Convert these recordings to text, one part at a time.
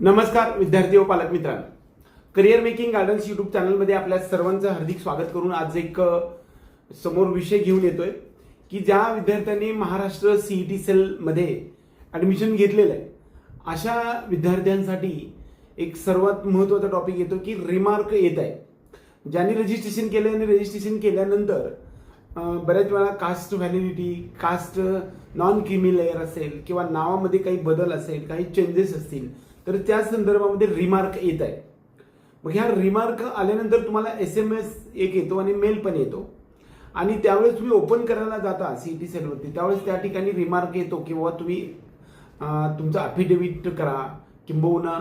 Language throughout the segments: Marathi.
नमस्कार विद्यार्थी व पालक मित्रांनो. करिअर मेकिंग गार्डन्स युट्यूब चॅनलमध्ये आपल्या सर्वांचं हार्दिक स्वागत करून आज एक समोर विषय घेऊन येतोय की ज्या विद्यार्थ्यांनी महाराष्ट्र सीईटी सेलमध्ये ॲडमिशन घेतलेलं आहे अशा विद्यार्थ्यांसाठी एक सर्वात महत्त्वाचा टॉपिक येतो की रिमार्क येत आहे. ज्यांनी रजिस्ट्रेशन केलं आणि रजिस्ट्रेशन केल्यानंतर बऱ्याच वेळा caste validity caste non creamy layer असेल किंवा नावामध्ये काही बदल असेल काही चेंजेस असतील तर त्या संदर्भामध्ये रिमार्क येत आहे मग ह्या रिमार्क आल्यानंतर तुम्हाला एस एम एस एक येतो आणि मेल पण येतो. आणि त्यावेळेस तुम्ही ओपन करायला जाता सी टी सेलवरती त्यावेळेस त्या ठिकाणी रिमार्क येतो किंवा तुम्ही तुमचं अफिडेविट करा किंबहुना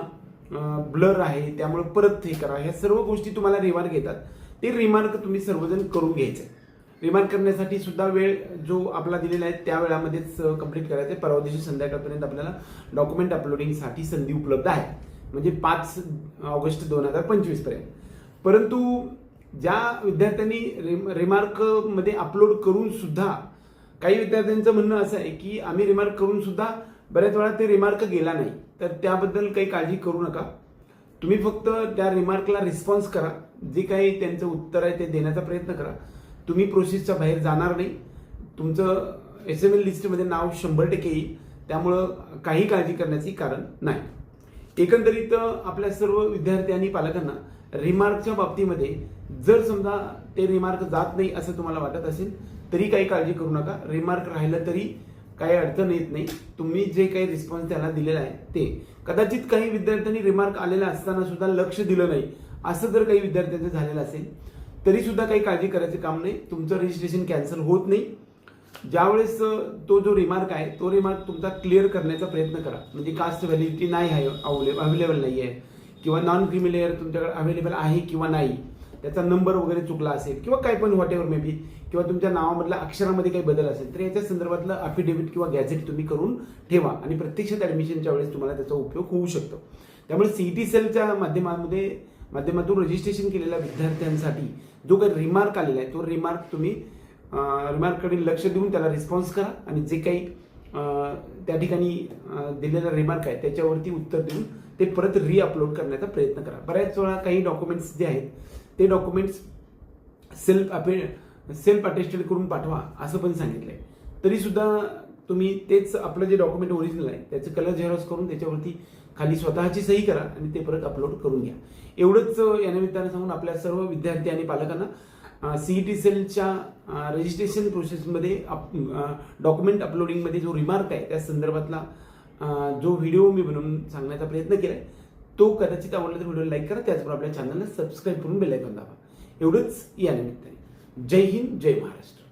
ब्लर आहे त्यामुळे परत हे करा. ह्या सर्व गोष्टी तुम्हाला रिमार्क येतात. ते रिमार्क तुम्ही सर्वजण करून घ्यायचे. रिमार्क करण्यासाठी सुद्धा वेळ जो आपला दिलेला आहे त्या वेळामध्येच कंप्लीट करायचं आहे. परवा दिवशी संध्याकाळपर्यंत आपल्याला डॉक्युमेंट अपलोडिंगसाठी संधी उपलब्ध आहे. म्हणजे पाच ऑगस्ट दोन हजार पंचवीसपर्यंत परंतु ज्या विद्यार्थ्यांनी रिम रिमार्कमध्ये अपलोड करून सुद्धा काही विद्यार्थ्यांचं म्हणणं असं आहे की आम्ही रिमार्क करून सुद्धा बऱ्याच वेळा ते रिमार्क गेला नाही. तर त्याबद्दल काही काळजी करू नका. तुम्ही फक्त त्या रिमार्कला रिस्पॉन्स करा. जे काही त्यांचं उत्तर आहे ते देण्याचा प्रयत्न करा. तुम्ही प्रोसेसच्या बाहेर जाणार नाही. तुमचं एस एम एल लिस्टमध्ये नाव शंभर टक्के येईल. त्यामुळं काही काळजी करण्याचे कारण नाही. एकंदरीत आपल्या सर्व विद्यार्थी आणि पालकांना रिमार्कच्या बाबतीमध्ये जर समजा ते रिमार्क जात नाही असं तुम्हाला वाटत असेल तरी काही काळजी करू नका. रिमार्क राहिलं तरी काही अडचण येत नाही. तुम्ही जे काही रिस्पॉन्स त्याला दिलेला आहे ते. कदाचित काही विद्यार्थ्यांनी रिमार्क आलेला असताना सुद्धा लक्ष दिलं नाही. असं जर काही विद्यार्थ्यांचं झालेलं असेल तरी सुद्धा काही काळजी करायचं काम नाही. तुमचं रजिस्ट्रेशन कॅन्सल होत नाही. ज्यावेळेस तो जो रिमार्क आहे तो रिमार्क तुमचा क्लिअर करण्याचा प्रयत्न करा. म्हणजे कास्ट व्हॅलिडिटी नाही आहे अवेलेबल नाही आहे. किंवा नॉन क्रिमी लेअर तुमच्याकडे अवेलेबल आहे किंवा नाही. त्याचा नंबर वगैरे चुकला असेल किंवा काही पण व्हॉट एव्हर मे बी किंवा तुमच्या नावामधल्या अक्षरामध्ये काही बदल असेल तर याच्या संदर्भातलं अफिडेव्हिट किंवा गॅझेट तुम्ही करून ठेवा आणि प्रत्यक्षात ॲडमिशनच्या वेळेस तुम्हाला त्याचा उपयोग होऊ शकतो. त्यामुळे सी टी सेलच्या माध्यमामध्ये माध्यमातून रजिस्ट्रेशन केलेल्या विद्यार्थ्यांसाठी जो काही रिमार्क आलेला आहे तो रिमार्क तुम्ही रिमार्ककडे लक्ष देऊन त्याला रिस्पॉन्स करा आणि जे काही त्या ठिकाणी दिलेला रिमार्क आहे त्याच्यावरती उत्तर देऊन ते परत रिअपलोड करण्याचा प्रयत्न करा. बऱ्याच वेळा काही डॉक्युमेंट्स जे आहेत ते डॉक्युमेंट्स सेल्फ अपे सेल्फ अटेस्टेड करून पाठवा असं पण सांगितलं आहे तरीसुद्धा तुम्ही तेच आपलं जे डॉक्युमेंट ओरिजिनल आहे त्याचं कलर झेरॉक्स करून त्याच्यावरती खाली स्वतःची सही करा आणि ते परत अपलोड करून घ्या. एवढंच या निमित्तानं सांगून आपल्या सर्व विद्यार्थी आणि पालकांना सीईटी सेलच्या रजिस्ट्रेशन प्रोसेसमध्ये डॉक्युमेंट अपलोडिंगमध्ये जो रिमार्क आहे त्या संदर्भातला जो व्हिडिओ मी बनवून सांगण्याचा प्रयत्न केलाय तो कदाचित आवडला तर व्हिडिओ लाईक करा. त्याचबरोबर आपल्या चॅनलला सबस्क्राईब करून बेल दाबा. एवढंच या निमित्ताने. जय हिंद जय महाराष्ट्र.